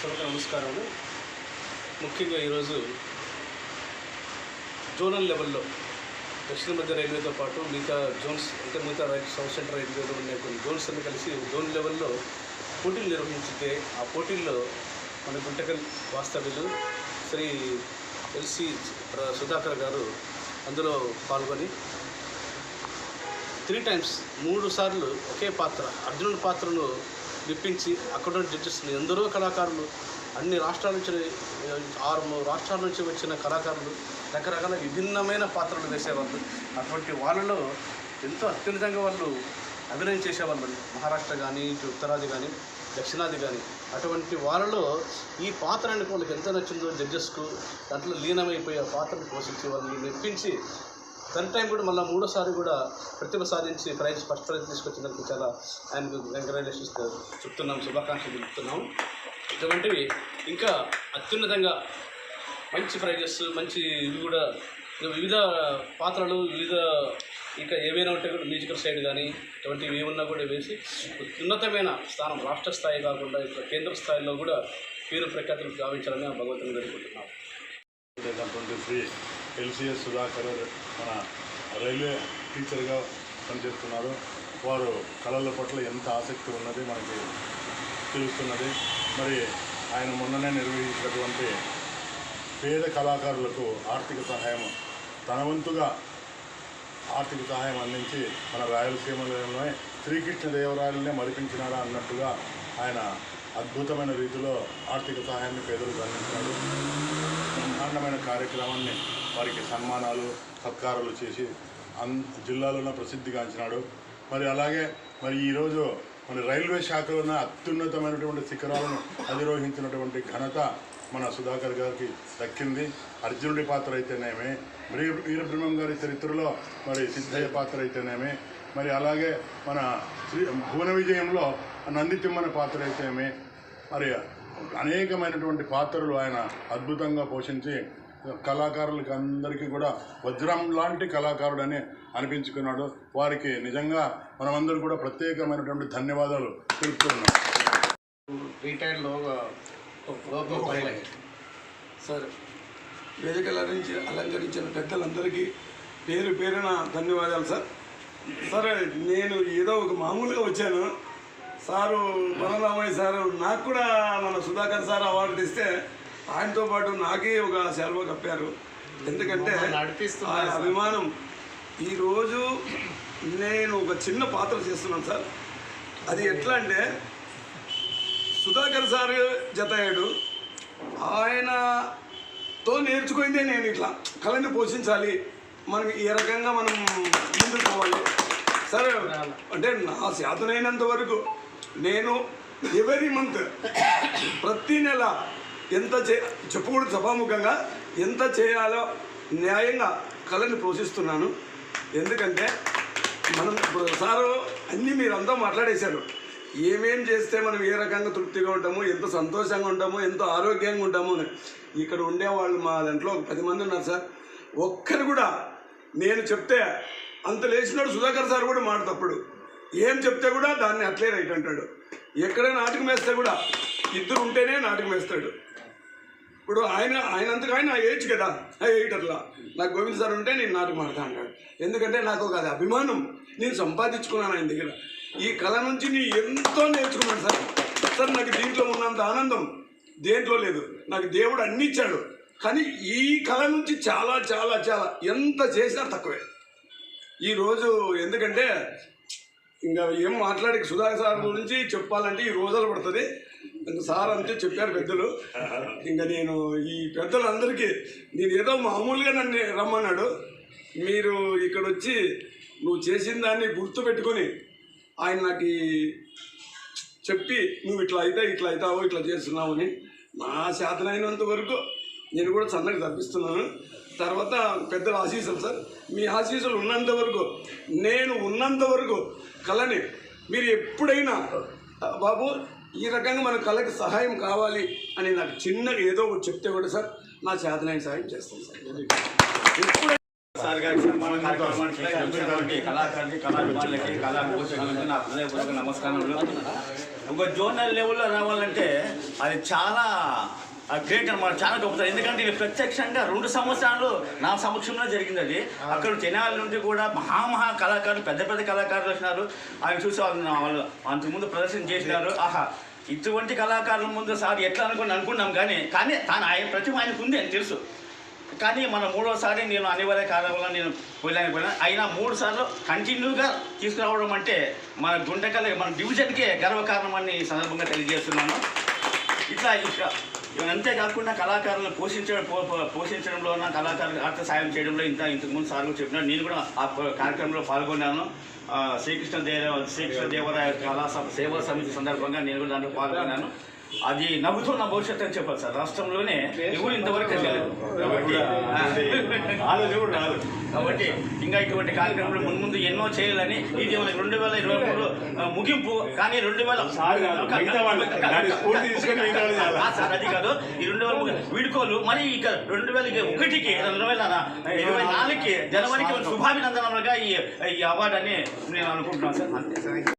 సభకు నమస్కారాలు ముఖ్యంగా ఈరోజు జోనల్ లెవెల్లో దక్షిణ మధ్య రైల్వేతో పాటు మిగతా జోన్స్ అంటే మిగతా రైల్వే సౌత్ సెంటర్ రైల్వేలో ఉన్న కొన్ని జోన్స్ అన్ని కలిసి జోన్ లెవెల్లో పోటీలు నిర్వహించితే ఆ పోటీల్లో మన గుంటకల్ వాస్తవ్యులు శ్రీ ఎల్సి సుధాకర్ గారు అందులో పాల్గొని త్రీ టైమ్స్ మూడు సార్లు ఒకే పాత్ర అర్జునుడి పాత్రను విప్పించి అక్కడ ఉన్న జడ్జెస్ని ఎందరో కళాకారులు అన్ని రాష్ట్రాల నుంచి ఆరు మూడు రాష్ట్రాల నుంచి వచ్చిన కళాకారులు రకరకాల విభిన్నమైన పాత్రలు వేసేవాళ్ళు. అటువంటి వాళ్ళలో ఎంతో అత్యున్నతంగా వాళ్ళు అభినయం చేసేవాళ్ళు మహారాష్ట్ర కానీ ఇటు ఉత్తరాది కానీ దక్షిణాది కానీ అటువంటి వాళ్ళలో ఈ పాత్ర అంటే వాళ్ళకి ఎంత నచ్చిందో జడ్జెస్కు దాంట్లో లీనమైపోయి ఆ పాత్రను పోషించి వాళ్ళని మెప్పించి థర్డ్ టైం కూడా మళ్ళీ మూడోసారి కూడా ప్రతిభ సాధించి ప్రైజ్ ఫస్ట్ ప్రైజ్ తీసుకొచ్చినందుకు చాలా ఆయనకు కంగ్రాచులేషన్స్ చెప్తున్నాం శుభాకాంక్షలు చెప్తున్నాం ఇటువంటివి ఇంకా అత్యున్నతంగా మంచి ప్రైజెస్ మంచి ఇవి కూడా వివిధ పాత్రలు వివిధ ఇంకా ఏవైనా ఉంటే కూడా మ్యూజికల్ సైడ్ కానీ ఇటువంటివి ఏమన్నా కూడా వేసి ఉన్నతమైన స్థానం రాష్ట్ర స్థాయి కాకుండా ఇక్కడ కేంద్ర స్థాయిలో కూడా పేరు ప్రఖ్యాతులు గావించాలని భగవంతుని వేడుకుంటున్నాం. ఎల్సిఎస్ సుధాకర్ మన రైల్వే టీచర్గా పనిచేస్తున్నారు. వారు కళల పట్ల ఎంత ఆసక్తి ఉన్నది మనకి తెలుస్తున్నది. మరి ఆయన మొన్ననే నిర్వహించినటువంటి పేద కళాకారులకు ఆర్థిక సహాయం తన వంతుగా ఆర్థిక సహాయం అందించి మన రాయలసీమలోనే శ్రీకృష్ణదేవరాయలనే మరిపించినారా అన్నట్టుగా ఆయన అద్భుతమైన రీతిలో ఆర్థిక సహాయాన్ని పేదలకు అందించినాడు బ్రహ్మాండమైన కార్యక్రమాన్ని వారికి సన్మానాలు సత్కారాలు చేసి అన్ జిల్లాలోనే ప్రసిద్ధిగాంచినాడు. మరి అలాగే మరి ఈరోజు మన రైల్వే శాఖలో ఉన్న అత్యున్నతమైనటువంటి శిఖరాలను అధిరోహించినటువంటి ఘనత మన సుధాకర్ గారికి దక్కింది. అర్జునుడి పాత్ర అయితేనేమి వీర వీరబ్రహ్మం గారి చరిత్రలో మరి సిద్ధయ్య పాత్ర అయితేనేమి మరి అలాగే మన శ్రీ భువన విజయంలో నంది తిమ్మన పాత్ర అయితేనేమి మరి అనేకమైనటువంటి పాత్రలు ఆయన అద్భుతంగా పోషించి కళాకారులకి అందరికీ కూడా వజ్రం లాంటి కళాకారుడని అనిపించుకున్నాడు. వారికి నిజంగా మనమందరం కూడా ప్రత్యేకమైనటువంటి ధన్యవాదాలు తెలుపుతున్నాం. Highlight sir. వేదికల నుంచి అలంకరించిన పెద్దలందరికీ పేరు పేరున ధన్యవాదాలు సార్. సార్ నేను ఏదో ఒక మామూలుగా వచ్చాను. సారు వరరామయ్య సారు నాకు కూడా మన సుధాకర్ సార్ అవార్డు తెస్తే ఆయనతో పాటు నాకే ఒక సెలవు కప్పారు. ఎందుకంటే ఆ అభిమానం. ఈరోజు నేను ఒక చిన్న పాత్ర చేస్తున్నాను సార్. అది ఎట్లా అంటే సుధాకర్ సార్ జత అయ్యాడు ఆయనతో నేర్చుకుందే నేను ఇట్లా కళని పోషించాలి. మనం ఏ రకంగా మనం ముందుకు పోవాలి. సరే అంటే నా శాతనైనంత వరకు నేను ఎవరీ మంత్ ప్రతి నెల ఎంత చే చెప్పకూడదు సభాముఖంగా ఎంత చేయాలో న్యాయంగా కళని పోషిస్తున్నాను. ఎందుకంటే మనం ఇప్పుడు సారు అన్నీ మీరంతా మాట్లాడేశారు. ఏమేం చేస్తే మనం ఏ రకంగా తృప్తిగా ఉంటామో ఎంత సంతోషంగా ఉంటామో ఎంత ఆరోగ్యంగా ఉంటామో అని. ఇక్కడ ఉండేవాళ్ళు మా దాంట్లో ఒక పది మంది ఉన్నారు సార్. ఒక్కరు కూడా నేను చెప్తే అంత లేచినాడు సుధాకర్ సార్ కూడా మాట తప్పుడు. ఏం చెప్తే కూడా దాన్ని అట్లే రైట్ అంటాడు. ఎక్కడ నాటకం వేస్తే కూడా ఇద్దరు ఉంటేనే నాటకం వేస్తాడు. ఇప్పుడు ఆయన ఆయనంతగా ఆయన ఏజ్ కదా ఆ ఎయిటర్లా నాకు గోవింద్ సార్ ఉంటే నేను నాటకం మాడతా అంటాడు. ఎందుకంటే నాకు ఒక అది అభిమానం. నేను సంపాదించుకున్నాను ఆయన దగ్గర. ఈ కళ నుంచి నేను ఎంతో నేర్చుకున్నాను సార్. సార్ నాకు దీంట్లో ఉన్నంత ఆనందం దేంట్లో లేదు. నాకు దేవుడు అన్ని ఇచ్చాడు. కానీ ఈ కళ నుంచి చాలా చాలా చాలా ఎంత చేసినా తక్కువే. ఈరోజు ఎందుకంటే ఇంకా ఏం మాట్లాడే సుధాకర్ సార్ గురించి చెప్పాలంటే ఈ రోజులు పడుతుంది. సార్ అంతే చెప్పారు పెద్దలు. ఇంకా నేను ఈ పెద్దలందరికీ నేను ఏదో మామూలుగా నన్ను రమ్మన్నాడు. మీరు ఇక్కడ వచ్చి నువ్వు చేసిన దాన్ని గుర్తు పెట్టుకొని ఆయన నాకు చెప్పి నువ్వు ఇట్లా అయితే ఇట్లా అవుతావో ఇట్లా చేస్తున్నావు అని నా శాతనైనంత వరకు నేను కూడా సన్నగా తప్పిస్తున్నాను. తర్వాత పెద్దల ఆశీస్సులు సార్. మీ ఆశీస్సులు ఉన్నంత వరకు నేను ఉన్నంత వరకు కళని మీరు ఎప్పుడైనా బాబు ఈ రకంగా మన కళకి సహాయం కావాలి అని నాకు చిన్నగా ఏదో ఒకటి చెప్తే కూడా సార్ నా చేతనైన సహాయం చేస్తాను సార్. ఎప్పుడైనా సార్ గారికి సన్మాన కార్యక్రమానికి వచ్చినటువంటి కళాకారులకి కళాభిమానులకి కళా పోషకులకి నా హృదయపూర్వక నమస్కారములు. ఒక జోనల్ లెవెల్లో రావాలంటే అది చాలా గ్రేట్ అనమాట చాలా గొప్ప ఎందుకంటే ఇది ప్రత్యక్షంగా రెండు సంవత్సరాలు నా సమక్షంలో జరిగింది అది అక్కడ జనాల నుండి కూడా మహామహా కళాకారులు పెద్ద పెద్ద కళాకారులు వచ్చినారు. ఆయన చూసి వాళ్ళు వాళ్ళు అంతకుముందు ప్రదర్శన చేసినారు. ఆహా ఇటువంటి కళాకారుల ముందు సార్ ఎట్లా అనుకుని అనుకున్నాం కానీ కానీ తాను ఆయన ప్రతిభ ఆయనకు ఉంది అని తెలుసు. కానీ మన మూడోసారి నేను అనివార్య కారణంగా నేను వెళ్ళాను పోయినా అయినా మూడు సార్లు కంటిన్యూగా తీసుకురావడం అంటే మన గుండెకల్ మన డివిజన్కే గర్వకారణం అని సందర్భంగా తెలియజేస్తున్నాను. ఇట్లా ఇట్లా అంతేకాకుండా కళాకారులను పోషించడం పో- పో- పోషించడంలో కళాకారులకు ఆర్థిక సాయం చేయడంలో ఇంత ఇంతకుముందు సార్లు చెప్పినా నేను కూడా ఆ కార్యక్రమంలో పాల్గొన్నాను. శ్రీకృష్ణ దేవ శ్రీకృష్ణ దేవరాయ కళా సేవా సమితి సందర్భంగా నేను కూడా దాంట్లో పాల్గొన్నాను. అది నవ్వుతున్న భవిష్యత్తు అని చెప్పాలి సార్. రాష్ట్రంలోనే ఎవరు ఇంతవరకు వెళ్ళలేదు కాబట్టి ఇంకా ఇటువంటి కార్యక్రమాలు ముందు ముందు ఎన్నో చేయాలని ఇది మనకి రెండు వేల ఇరవై మూడు ముగింపు కానీ రెండు వేల సార్ అది కాదు. ఈ రెండు వేల వీడుకోలు మరి ఇక రెండు వేల ఒకటికి రెండు వేల ఇరవై నాలుగుకి జనవరికి శుభాభినందనలుగా ఈ ఈ అవార్డు అని నేను అనుకుంటున్నాను సార్. అంతే.